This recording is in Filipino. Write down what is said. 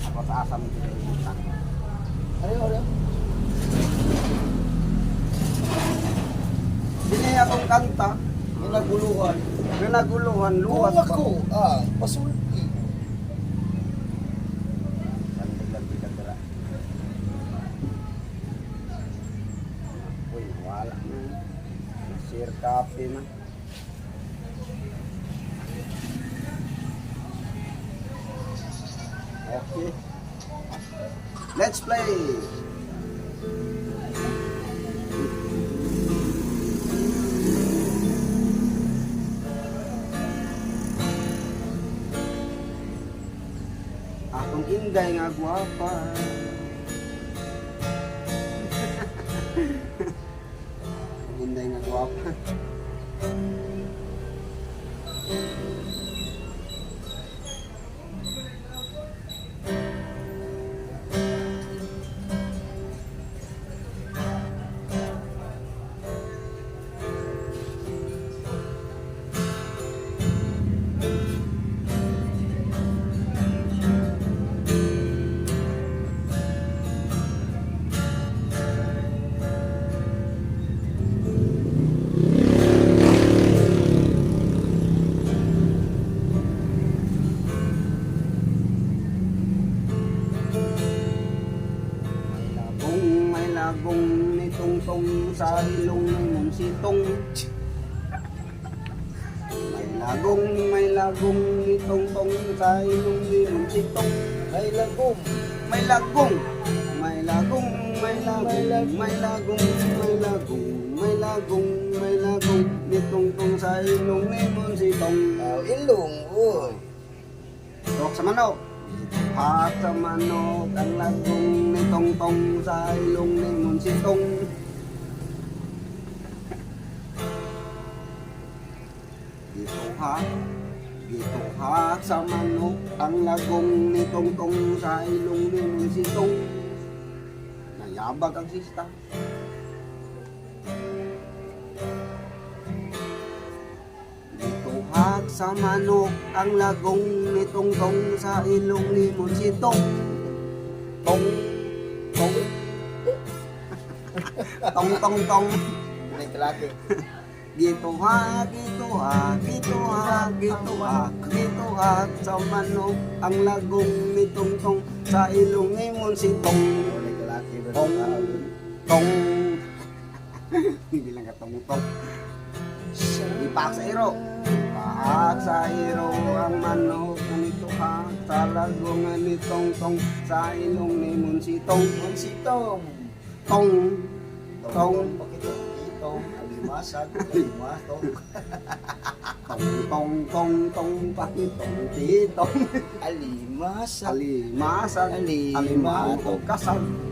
ako sa asam ko sa ibutan. Ano ano? Dili akong kanta, Yung naguluhan. nga naguluhan, luwas pa. ko. Ah, pasulti. Uy, wala na. Let's play. Akong inday nga gwapa. Akong inday nga gwapa. May lagong ni tungtong sa ilong ng munsitong. May lagong, may lagong ni tungtong sa ilong ni munsitong. Ay lagom. May lagong, may lagong, may lagong, may lagong, may lagong, may lagong, may lagong ni tungtong sa ilong ni munsitong. Ah, ilong. Uy. Tok sa manok. At sa manok ang lagong ni tongtong sa ilong ni munsitong. Dito ha, dito ha sa manok ang lagong ni tongtong sa ilong ni munsitong. Nayabag ang sista. Dito hak sa manok ang lagong ni Tongtong sa ilong ni Monsitong. Tong, tong, tong, tong, tong. May kalaki. Dito ha, dito ha, dito ha, dito ha, dito ha sa manok ang lagong ni Tongtong sa ilong ni Monsitong. May kalaki. Tong, tong. Hindi lang ka tong, tong. Ipak sa iro. Ipak sa iro ang manok nito ha. Sa lagungan ni Tong Tong sa ilong ni Monsitong. Monsitong. Tong, Tong. Tong. Itong. Alimasag. Alimatong. tong, tong, tong, tong, pakitong, titong. Alimasag. Alimasag, Alimato. alimato, kasag.